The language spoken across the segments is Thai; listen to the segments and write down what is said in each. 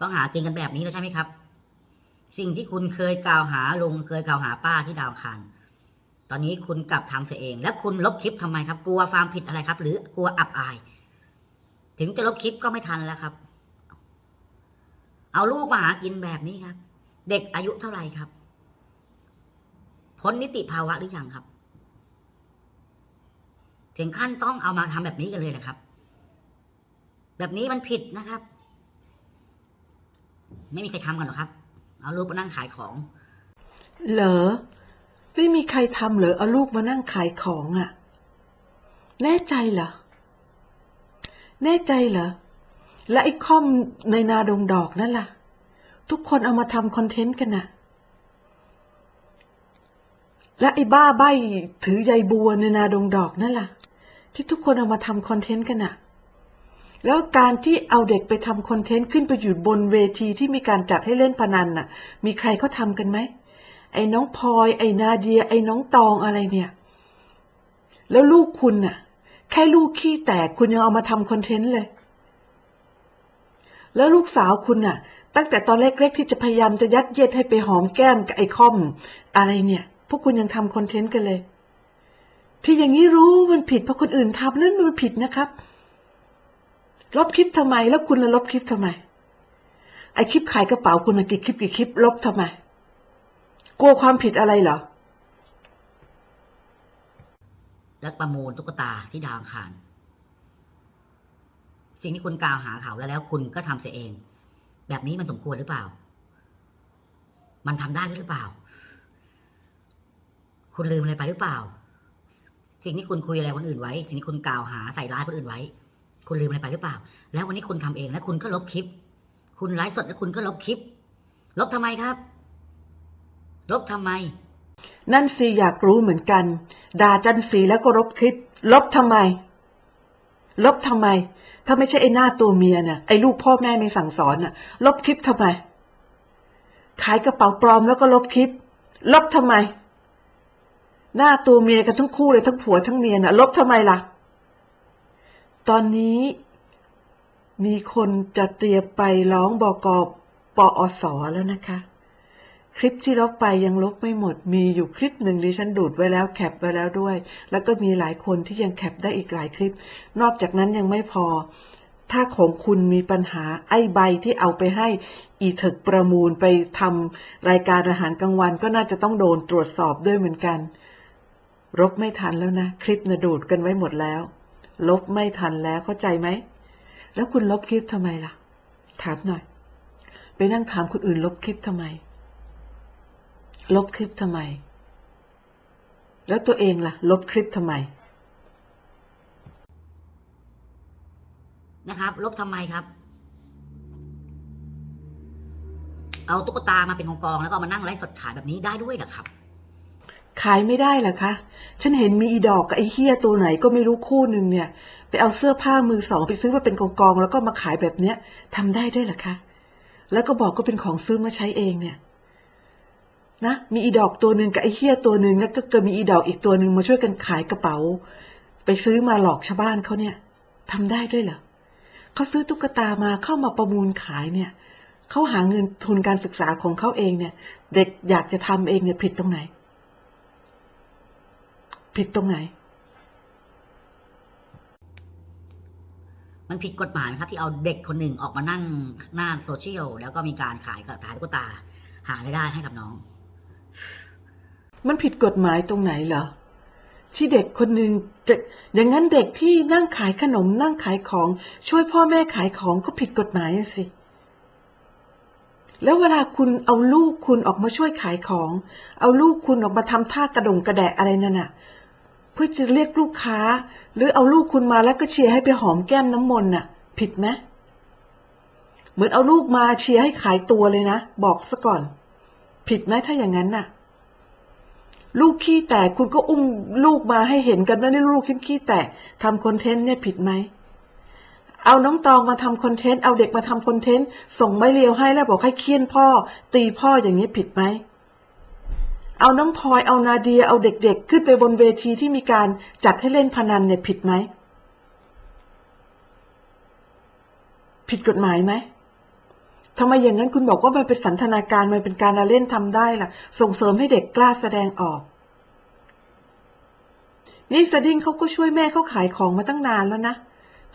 ต้องหากินกันแบบนี้แล้วใช่ไหมครับ สิ่งที่คุณเคยกล่าวหาลุงเคยกล่าวหาป้าที่ดาวคารตอนนี้คุณกลับทำเสียเอง แล้วคุณลบคลิปทำไมครับ กลัวความผิดอะไรครับ หรือกลัวอับอาย ถึงจะลบคลิปก็ไม่ทันแล้วครับ เอาลูกมาหากินแบบนี้ครับ เด็กอายุเท่าไหร่ครับพ้นนิติภาวะหรือยังครับ ถึงขั้นต้องเอามาทำแบบนี้กันเลยนะครับ แบบนี้มันผิดนะครับ ไม่มีใครทำกันหรอครับ เอาลูกมานั่งขายของ เหรอ ไม่มีใครทำเหรอเอาลูกมานั่งขายของอะ่ะ แน่ใจเหรอ แน่ใจเหรอ และไอ้คอมในนาดงดอกนั่นล่ะ ทุกคนเอามาทำคอนเทนต์กันน่ะ และไอ้บ้าใบถือใยบัวในนาดงดอกนั่นล่ะ ที่ทุกคนเอามาทำคอนเทนต์กันน่ะ แล้วการที่เอาเด็กไปทำคอนเทนต์ขึ้นไปอยู่บนเวทีที่มีการจัดให้เล่นพนันน่ะ มีใครเขาทำกันไหม ไอ้น้องพลอย ไอ้นาเดีย ไอ้น้องตองอะไรเนี่ย แล้วลูกคุณน่ะ แค่ลูกขี้แตกคุณยังเอามาทำคอนเทนต์เลย แล้วลูกสาวคุณน่ะ ตั้งแต่ตอนเล็กๆที่จะพยายามจะยัดเยียดให้ไปหอมแก้มกับไอ้คอม อะไรเนี่ย พวกคุณยังทำคอนเทนต์กันเลย ที่อย่างนี้รู้มันผิดเพราะคนอื่นทำนั่นมันผิดนะครับ ลบคลิปทำไม แล้วคุณละลบคลิปทำไม ไอ้คลิปขายกระเป๋าคุณน่ะกี่คลิปกี่คลิป ลบทำไม กลัวความผิดอะไรเหรอและประมูลตุ๊กตาที่ดาวอังคารสิ่งที่คุณกล่าวหาเขาแล้วแล้วคุณก็ทำเสียเอง แบบนี้มันสมควรหรือเปล่า มันทำได้หรือเปล่า คุณลืมอะไรไปหรือเปล่า สิ่งที่คุณคุยอะไรคนอื่นไว้ สิ่งที่คุณกล่าวหาใส่ร้ายคนอื่นไว้ คุณลืมอะไรไปหรือเปล่า แล้ววันนี้คุณทำเองแล้วคุณก็ลบคลิป คุณไลฟ์สดแล้วคุณก็ลบคลิป ลบทำไมครับ ลบทำไม นั่นสิอยากรู้เหมือนกัน ด่าจันสีแล้วก็ลบคลิป ลบทำไม ลบทำไม ถ้าไม่ใช่ไอ้หน้าตัวเมียน่ะไอ้ลูกพ่อแม่ไม่สั่งสอนน่ะ ลบคลิปทำไม ขายกระเป๋าปลอมแล้วก็ลบคลิป ลบทำไม หน้าตัวเมียกันทั้งคู่เลยทั้งผัวทั้งเมียน่ะ ลบทำไมล่ะ ตอนนี้มีคนจะเตรียมไปร้องบอกอปอสแล้วนะคะ คลิปที่ลบไปยังลบไม่หมด มีอยู่คลิปหนึ่งดิฉันดูดไว้แล้วแคปไว้แล้วด้วย แล้วก็มีหลายคนที่ยังแคปได้อีกหลายคลิป นอกจากนั้นยังไม่พอ ถ้าของคุณมีปัญหาไอ้ใบที่เอาไปให้อีเถกประมูลไปทำรายการอาหารกลางวันก็น่าจะต้องโดนตรวจสอบด้วยเหมือนกันลบไม่ทันแล้วนะ คลิปนะดูดกันไว้หมดแล้ว ลบไม่ทันแล้วเข้าใจไหม แล้วคุณลบคลิปทำไมล่ะ ถามหน่อย ไปนั่งถามคนอื่นลบคลิปทำไม ลบคลิปทำไม แล้วตัวเองล่ะ ลบคลิปทำไม นะครับ ลบทำไมครับ เอาตุ๊กตามาเป็นกองกองๆแล้วก็มานั่งไลฟ์สดขายแบบนี้ได้ด้วยเหรอครับ ขายไม่ได้เหรอคะ ฉันเห็นมีอีดอกกับไอ้เฮียตัวไหนก็ไม่รู้คู่หนึ่งเนี่ย ไปเอาเสื้อผ้ามือสองไปซื้อมาเป็นกองกองๆแล้วก็มาขายแบบเนี้ยทำได้ด้วยหรอคะ แล้วก็บอกก็เป็นของซื้อมาใช้เองเนี่ย นะ มีอีดอกตัวหนึ่งกับไอ้เฮียตัวหนึ่งแล้วก็เกิดมีอีดอกอีกตัวหนึ่งมาช่วยกันขายกระเป๋า ไปซื้อมาหลอกชาวบ้านเขาเนี่ยทำได้ด้วยเหรอเขาซื้อตุ๊กตามาเข้ามาประมูลขายเนี่ยเขาหาเงินทุนการศึกษาของเขาเองเนี่ย เด็กอยากจะทำเองเนี่ยผิดตรงไหน ผิดตรงไหน มันผิดกฎหมายไหมครับที่เอาเด็กคนหนึ่งออกมานั่งหน้าโซเชียลแล้วก็มีการขายกระถายตุ๊กตา หารายได้ให้กับน้อง มันผิดกฎหมายตรงไหนเหรอที่เด็กคนหนึ่งจะอย่างนั้นเด็กที่นั่งขายขนมนั่งขายของ ช่วยพ่อแม่ขายของก็ผิดกฎหมายอะสิ แล้วเวลาคุณเอาลูกคุณออกมาช่วยขายของ เอาลูกคุณออกมาทำท่ากระดงกระแดะอะไรนั่นน่ะ เพื่อจะเรียกลูกค้า หรือเอาลูกคุณมาแล้วก็เชียร์ให้ไปหอมแก้มน้ำมนต์น่ะ ผิดไหมเหมือนเอาลูกมาเชียร์ให้ขายตัวเลยนะ บอกซะก่อน ผิดไหมถ้าอย่างนั้นน่ะ ลูกขี้แตกคุณก็อุ้มลูกมาให้เห็นกันว่านี่ลูกขี้ขี้แตกทำคอนเทนต์เนี่ยผิดไหมเอาน้องตองมาทำคอนเทนต์ เอาเด็กมาทำคอนเทนต์ ส่งไม่เลียวให้แล้วบอกให้เคี่ยนพ่อ ตีพ่ออย่างนี้ผิดไหม เอาน้องพลอยเอานาเดียเอาเด็กๆ ขึ้นไปบนเวทีที่มีการจัดให้เล่นพนันเนี่ยผิดไหม ผิดกฎหมายไหมทำไมอย่างนั้นคุณบอกว่ามันเป็นสันทนาการมันเป็นการเล่นทำได้ล่ะ ส่งเสริมให้เด็กกล้าแสดงออกนี่สดิ้งเขาก็ช่วยแม่เขาขายของมาตั้งนานแล้วนะ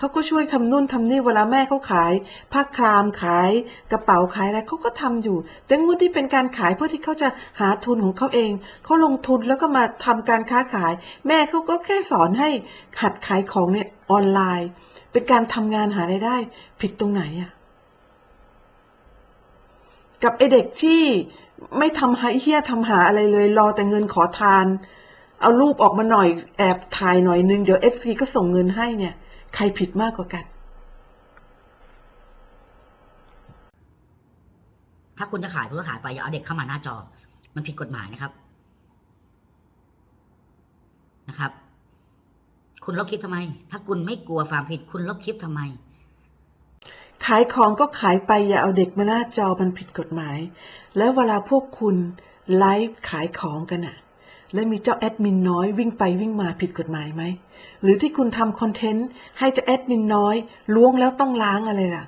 เขาก็ช่วยทำนู่นทำนี่เวลาแม่เขาขายผ้าครามขายกระเป๋าขายอะไรเขาก็ทำอยู่ แต่งวดที่เป็นการขายเพื่อที่เขาจะหาทุนของเขาเองเขาลงทุนแล้วก็มาทำการค้าขาย แม่เขาก็แค่สอนให้หัดขายของเนี่ยออนไลน์ เป็นการทำงานหารายได้ ผิดตรงไหนอะกับไอเด็กที่ไม่ทำหาเฮี้ยทำหาอะไรเลย รอแต่เงินขอทาน เอารูปออกมาหน่อยแอบถ่ายหน่อยนึง เดี๋ยวเอฟซีก็ส่งเงินให้เนี่ย ใครผิดมากกว่ากัน ถ้าคุณจะขายคุณก็ขายไปอย่าเอาเด็กเข้ามาหน้าจอ มันผิดกฎหมายนะครับนะครับ คุณลบคลิปทำไม ถ้าคุณไม่กลัวความผิด คุณลบคลิปทำไม ขายของก็ขายไปอย่าเอาเด็กมาหน้าจอมันผิดกฎหมาย แล้วเวลาพวกคุณไลฟ์ขายของกันอะ แล้วมีเจ้าแอดมินน้อยวิ่งไปวิ่งมาผิดกฎหมายไหม หรือที่คุณทำคอนเทนต์ให้เจ้าแอดมินน้อยล้วงแล้วต้องล้างอะไรล่ะ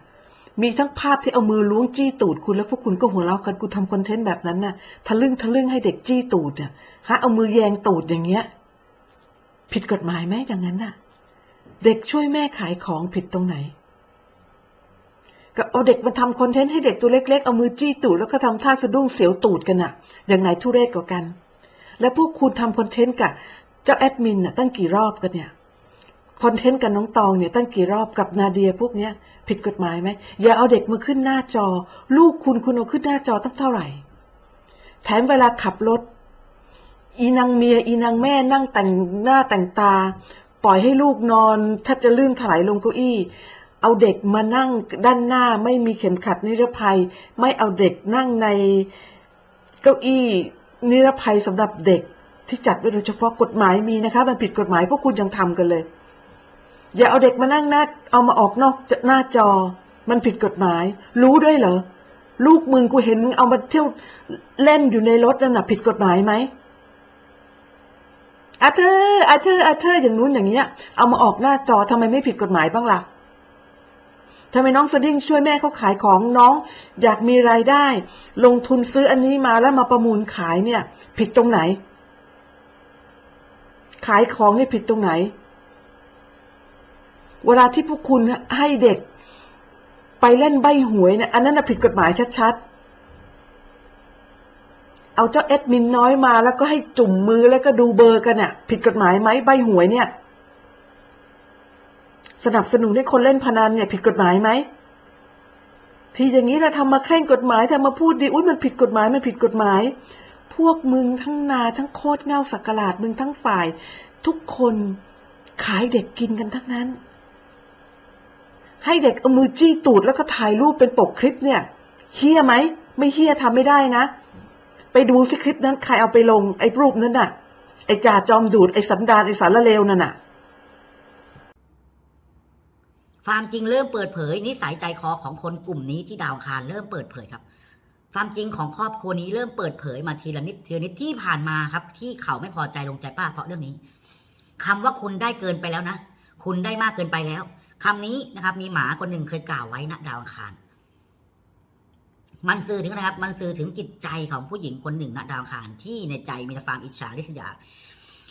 มีทั้งภาพที่เอามือล้วงจี้ตูดคุณแล้วพวกคุณก็หัวเราะกันกูทำคอนเทนต์แบบนั้นน่ะทะลึ่งทะลึ่งให้เด็กจี้ตูดเนี่ยฮะเอามือแยงตูดอย่างเงี้ย ผิดกฎหมายไหมอย่างนั้นน่ะ เด็กช่วยแม่ขายของผิดตรงไหนก็เอาเด็กมาทำคอนเทนต์ให้เด็กตัวเล็กๆ เอามือจี้ตูดแล้วก็ทำท่าสะดุ้งเสียวตูดกันอะอย่างไหนทุเรศกว่ากัน และพวกคุณทำคอนเทนต์กับเจ้าแอดมินน่ะตั้งกี่รอบกันเนี่ยคอนเทนต์กับน้องตองเนี่ยตั้งกี่รอบกับนาเดียพวกเนี้ยผิดกฎหมายไหมอย่าเอาเด็กมาขึ้นหน้าจอ ลูกคุณคุณเอาขึ้นหน้าจอตั้งเท่าไหร่ แถมเวลาขับรถ อีนางเมีย อีนางแม่นั่งแต่งหน้าแต่งตา ปล่อยให้ลูกนอนแทบจะลื่นถลายลงเก้าอี้ เอาเด็กมานั่งด้านหน้าไม่มีเข็มขัดนิรภัย ไม่เอาเด็กนั่งในเก้าอี้ นิรภัยสำหรับเด็กที่จัดไว้โดยเฉพาะกฎหมายมีนะคะ มันผิดกฎหมายพวกคุณยังทำกันเลย อย่าเอาเด็กมานั่งหน้าเอามาออกนอกหน้าจอ มันผิดกฎหมาย รู้ด้วยเหรอลูกมึงกูเห็นมึงเอามาเที่ยวเล่นอยู่ในรถนั่นน่ะผิดกฎหมายไหมอาเธอร์อาเธอร์อาเธอร์อย่างนู้นอย่างเงี้ย เอามาออกหน้าจอทำไมไม่ผิดกฎหมายบ้างล่ะ ทำไมน้องสดิ้งช่วยแม่เขาขายของน้อง อยากมีรายได้ ลงทุนซื้ออันนี้มาแล้วมาประมูลขายเนี่ย ผิดตรงไหน ขายของนี่ผิดตรงไหน เวลาที่พวกคุณให้เด็ก ไปเล่นใบหวยเนี่ยอันนั้นผิดกฎหมายชัดๆ เอาเจ้าเอ็ดมินน้อยมาแล้วก็ให้จุ่มมือแล้วก็ดูเบอร์กันน่ะ ผิดกฎหมายไหมใบหวยเนี่ย สนับสนุนให้คนเล่นพนันเนี่ยผิดกฎหมายไหมที่อย่างนี้เราทำมาเคร่งกฎหมายทำมาพูดดีอุ้ยมันผิดกฎหมายมันผิดกฎหมาย พวกมึงทั้งนาทั้งโคตรเงาสักกลาดมึงทั้งฝ่าย ทุกคนขายเด็กกินกันทั้งนั้น ให้เด็กเอามือจี้ตูดแล้วก็ถ่ายรูปเป็นปกคลิปเนี่ยเฮี้ยไหมไม่เฮี้ยทำไม่ได้นะ ไปดูสิคลิปนั้นใครเอาไปลงไอ้รูปนั้นน่ะ ไอ้จ่าจอมดูดไอ้สันดานไอ้สารเลวนั่นน่ะ ความจริงเริ่มเปิดเผยนิสัยใจคอของคนกลุ่มนี้ที่ดาวคารเริ่มเปิดเผยครับ ความจริงของครอบครัวนี้เริ่มเปิดเผยมาทีละนิดทีละนิดที่ผ่านมาครับ ที่เขาไม่พอใจลงใจป้าเพราะเรื่องนี้คำว่าคุณได้เกินไปแล้วนะคุณได้มากเกินไปแล้วคำนี้นะครับ มีหมาคนหนึ่งเคยกล่าวไว้นะดาวคารมันสื่อถึงนะครับ มันสื่อถึงจิตใจของผู้หญิงคนหนึ่งนะดาวคารที่ในใจมีแต่ความอิจฉาริษยา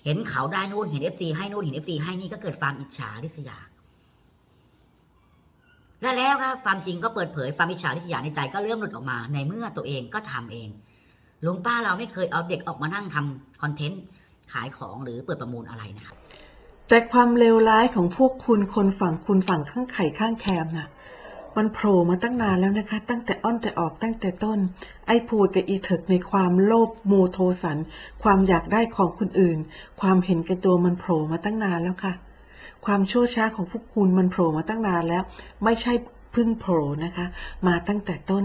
เห็นเขาได้นู่นเห็นเอฟซีให้นู่นเห็นเอฟซีให้นี่ก็เกิดความอิจฉาริษยา และแล้วครับความจริงก็เปิดเผยความอิจฉาริษยาในใจก็เริ่มหลุดออกมา ในเมื่อตัวเองก็ทำเองลุงป้าเราไม่เคยเอาเด็กออกมานั่งทำคอนเทนต์ขายของหรือเปิดประมูลอะไรนะครับแต่ความเลวร้ายของพวกคุณคนฝั่งคุณฝั่งข้างไข่ข้างแคมน่ะมันโผล่มาตั้งนานแล้วนะคะ ตั้งแต่อ้อนแต่ออกตั้งแต่ต้น ไอ้พูดกับอีเถิกในความโลภโมโทสัน ความอยากได้ของคนอื่น ความเห็นแก่ตัวมันโผล่มาตั้งนานแล้วค่ะ ความชั่วช้าของพวกคุณมันโผล่มาตั้งนานแล้ว ไม่ใช่เพึ่งโผล่นะคะ มาตั้งแต่ต้น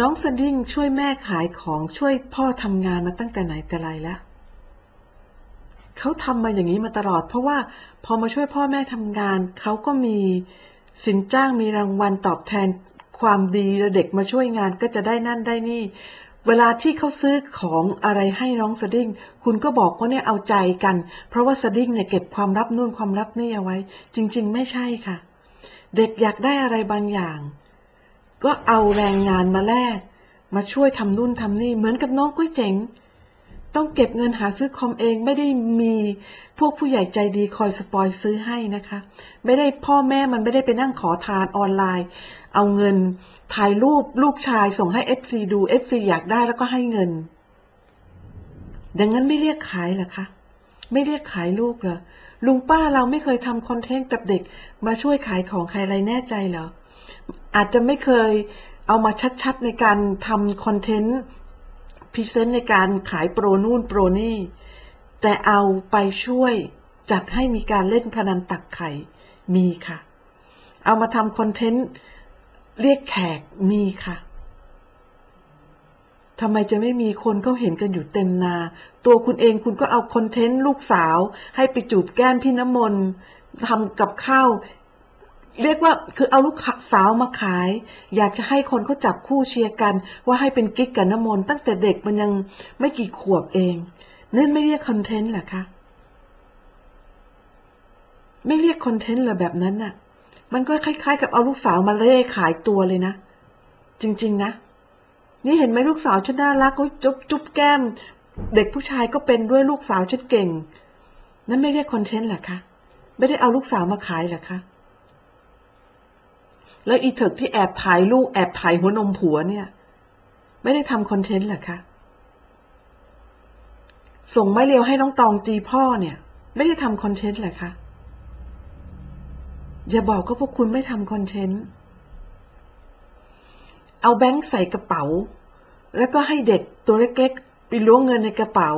น้องสดิ้งช่วยแม่ขายของช่วยพ่อทำงานมาตั้งแต่ไหนแต่ไรแล้วเขาทำมาอย่างนี้มาตลอด เพราะว่าพอมาช่วยพ่อแม่ทำงาน เขาก็มีสินจ้างมีรางวัลตอบแทนความดีแล้วเด็กมาช่วยงานก็จะได้นั่นได้นี่ เวลาที่เขาซื้อของอะไรให้น้องสดิ้ง คุณก็บอกว่าเนี่ยเอาใจกัน เพราะว่าสดิ้งเนี่ยเก็บความลับนู่นความลับนี่เอาไว้ จริง ๆ ไม่ใช่ค่ะ เด็กอยากได้อะไรบางอย่าง ก็เอาแรงงานมาแลกมาช่วยทำนู่นทำนี่เหมือนกับน้องกุ้ยเจ๋ง ต้องเก็บเงินหาซื้อคอมเองไม่ได้มีพวกผู้ใหญ่ใจดีคอยสปอยซื้อให้นะคะ ไม่ได้พ่อแม่มันไม่ได้ไปนั่งขอทานออนไลน์ เอาเงินถ่ายรูปลูกชายส่งให้ FC ดู FC อยากได้แล้วก็ให้เงิน ดังนั้นไม่เรียกขายหรอคะ ไม่เรียกขายลูกเหรอลุงป้าเราไม่เคยทำคอนเทนต์กับเด็ก มาช่วยขายของใครอะไรแน่ใจเหรออาจจะไม่เคยเอามาชัดๆในการทำคอนเทนต์ พรีเซนต์ในการขายโปรนู่นโปรนี่ แต่เอาไปช่วยจัดให้มีการเล่นพนันตักไข่มีค่ะ เอามาทำคอนเทนต์เรียกแขกมีค่ะทำไมจะไม่มีคนเขาเห็นกันอยู่เต็มนา ตัวคุณเองคุณก็เอาคอนเทนต์ลูกสาว ให้ไปจูบแก้มพี่น้ำมนต์ทำกับข้าว เรียกว่าคือเอาลูกสาวมาขาย อยากจะให้คนเขาจับคู่เชียร์กัน ว่าให้เป็นกิ๊กกับน้ำมนต์ตั้งแต่เด็กมันยังไม่กี่ขวบเองนั่นไม่เรียกคอนเทนต์เหรอคะไม่เรียกคอนเทนต์เหรอแบบนั้นน่ะ มันก็คล้าย ๆ กับเอาลูกสาวมาเล่ขายตัวเลยนะ จริง ๆ นะ นี่เห็นไหมลูกสาวฉันน่ารักเขาจุ๊บจุ๊บแก้ม เด็กผู้ชายก็เป็นด้วยลูกสาวฉันเก่ง นั่นไม่เรียกคอนเทนต์เหรอคะ ไม่ได้เอาลูกสาวมาขายเหรอคะ แล้วอีเถิกที่แอบถ่ายลูกแอบถ่ายหัวนมผัวเนี่ย ไม่ได้ทำคอนเทนต์หรอคะส่งไม้เรียวให้น้องตองตีพ่อเนี่ย ไม่ได้ทำคอนเทนต์หรอคะอย่าบอกก็พวกคุณไม่ทำคอนเทนต์เอาแบงค์ใส่กระเป๋า แล้วก็ให้เด็กตัวเล็กๆไปล้วงเงินในกระเป๋า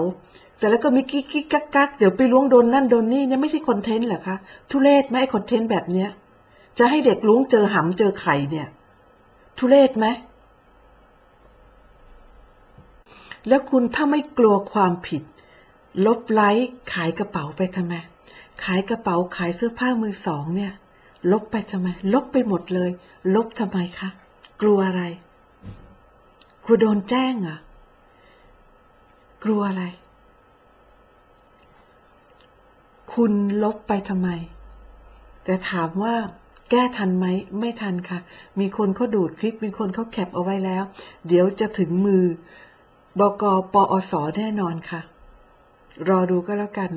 แต่แล้วก็มีกิ๊กกิ๊กกักกักเดี๋ยวไปล้วงโดนนั่นโดนนี่เนี่ยไม่ใช่คอนเทนต์เหรอคะทุเรศไหมคอนเทนต์แบบเนี้ย จะให้เด็กล้วงเจอหำเจอไข่เนี่ย ทุเรศไหม แล้วคุณถ้าไม่กลัวความผิด ลบไลค์ขายกระเป๋าไปทำไม ขายกระเป๋าขายเสื้อผ้ามือสองเนี่ย ลบไปทำไม ลบไปหมดเลย ลบทำไมคะ กลัวอะไร กลัวโดนแจ้งเหรอะ กลัวอะไร คุณลบไปทำไมแต่ถามว่า แก้ทันไหมไม่ทันค่ะ มีคนเขาดูดคลิป มีคนเขาแคปเอาไว้แล้ว เดี๋ยวจะถึงมือบกปอสแน่นอนค่ะ รอดูก็แล้วกัน